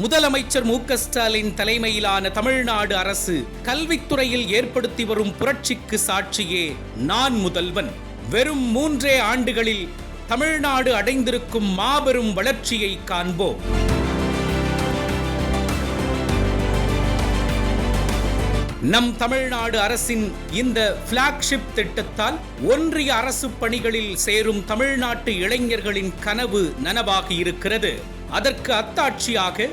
முதலமைச்சர் மு ஸ்டாலின் தலைமையிலான தமிழ்நாடு அரசு கல்வித்துறையில் ஏற்படுத்தி வரும் புரட்சிக்கு சாட்சியே நான் முதல்வன். வெறும் மூன்றே ஆண்டுகளில் தமிழ்நாடு அடைந்திருக்கும் மாபெரும் வளர்ச்சியை காண்போம். நம் தமிழ்நாடு அரசின் இந்த பிளாக்ஷிப் திட்டத்தால் ஒன்றிய அரசு பணிகளில் சேரும் தமிழ்நாட்டு இளைஞர்களின் கனவு நனவாகி இருக்கிறது அதற்கு அத்தாட்சியாக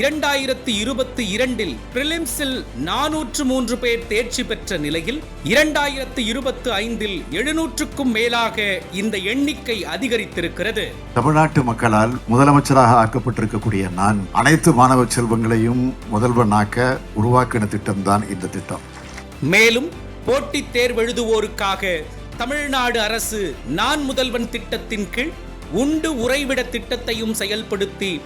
இரண்டாயிரத்தி இருபத்தி இரண்டில் பிரிலிம்ஸில் நானூற்று மூன்று பேர் தேர்ச்சி பெற்ற நிலையில் இரண்டாயிரத்தி இருபத்தி ஐந்தில் எழுநூற்றுக்கும் மேலாக இந்த எண்ணிக்கை அதிகரித்திருக்கிறது. தமிழ்நாட்டு மக்களால் முதலமைச்சராக ஆக்கப்பட்டிருக்கக்கூடிய நான் அனைத்து மாணவ செல்வங்களையும் முதல்வனாக்க உருவாக்கின திட்டம்தான் இந்த திட்டம். மேலும் போட்டித் தேர்வெழுதுவோருக்காக தமிழ்நாடு அரசு நான் முதல்வன் திட்டத்தின் கீழ் உண்டு உறைவிட திட்டத்தையும் செயல்படுத்தி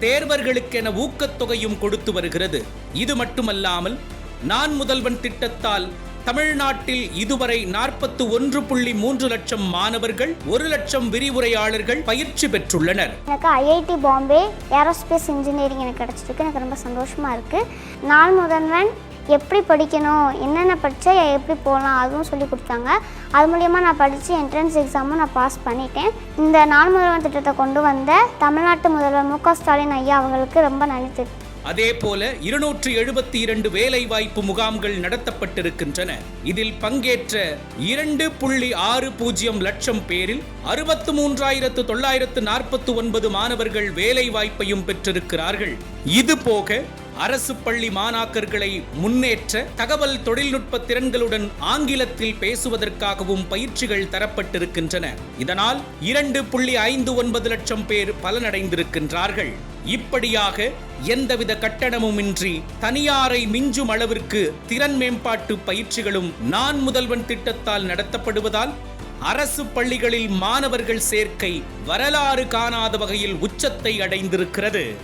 தேர்வர்களுக்கென ஊக்கத்தொகையும் கொடுத்து வருகிறது. இது மட்டுமல்லாமல் நான் முதல்வன் திட்டத்தால் தமிழ்நாட்டில் இதுவரை நாற்பத்து ஒன்று புள்ளி மூன்று லட்சம் மாணவர்கள் ஒரு லட்சம் விரிவுரையாளர்கள் பயிற்சி பெற்றுள்ளனர். எனக்கு ஐஐடி பாம்பே ஏரோஸ்பேஸ் இன்ஜினியரிங் எனக்கு கிடைச்சிருக்கு. எனக்கு ரொம்ப சந்தோஷமா இருக்கு. நான் முதல்வன் எப்படி படிக்கணும் என்னென்ன படித்தா எப்படி போகலாம் அதுவும் சொல்லி கொடுத்தாங்க. அது மூலயமா நான் படித்து என்ட்ரன்ஸ் எக்ஸாமும் நான் பாஸ் பண்ணிட்டேன். இந்த நாள் முதல்வர் திட்டத்தை கொண்டு வந்த தமிழ்நாட்டு முதல்வர் மு க ஸ்டாலின் ஐயா அவங்களுக்கு ரொம்ப நன்றி அதே போல இருநூற்று எழுபத்தி இரண்டு வேலை வாய்ப்பு முகாம்கள் நடத்தப்பட்டிருக்கின்றன. இதில் பங்கேற்ற இரண்டு புள்ளி ஆறு பூஜ்ஜியம் லட்சம் பேரில் அறுபத்து மூன்றாயிரத்து தொள்ளாயிரத்து நாற்பத்தி ஒன்பது மாணவர்கள் வேலை வாய்ப்பையும் பெற்றிருக்கிறார்கள். இது போக அரசு பள்ளி மாணாக்கர்களை முன்னேற்ற தகவல் தொழில்நுட்ப திறன்களுடன் ஆங்கிலத்தில் பேசுவதற்காகவும் பயிற்சிகள் தரப்பட்டிருக்கின்றன. இதனால் இரண்டு புள்ளி ஐந்து ஒன்பது லட்சம் பேர் பலனடைந்திருக்கின்றார்கள். இப்படியாக எந்தவித கட்டணமுமின்றி தனியாரை மிஞ்சும் அளவிற்கு திறன் மேம்பாட்டு பயிற்சிகளும் நான் முதல்வன் திட்டத்தால் நடத்தப்படுவதால் அரசு பள்ளிகளில் மாணவர்கள் சேர்க்கை வரலாறு காணாத வகையில் உச்சத்தை அடைந்திருக்கிறது.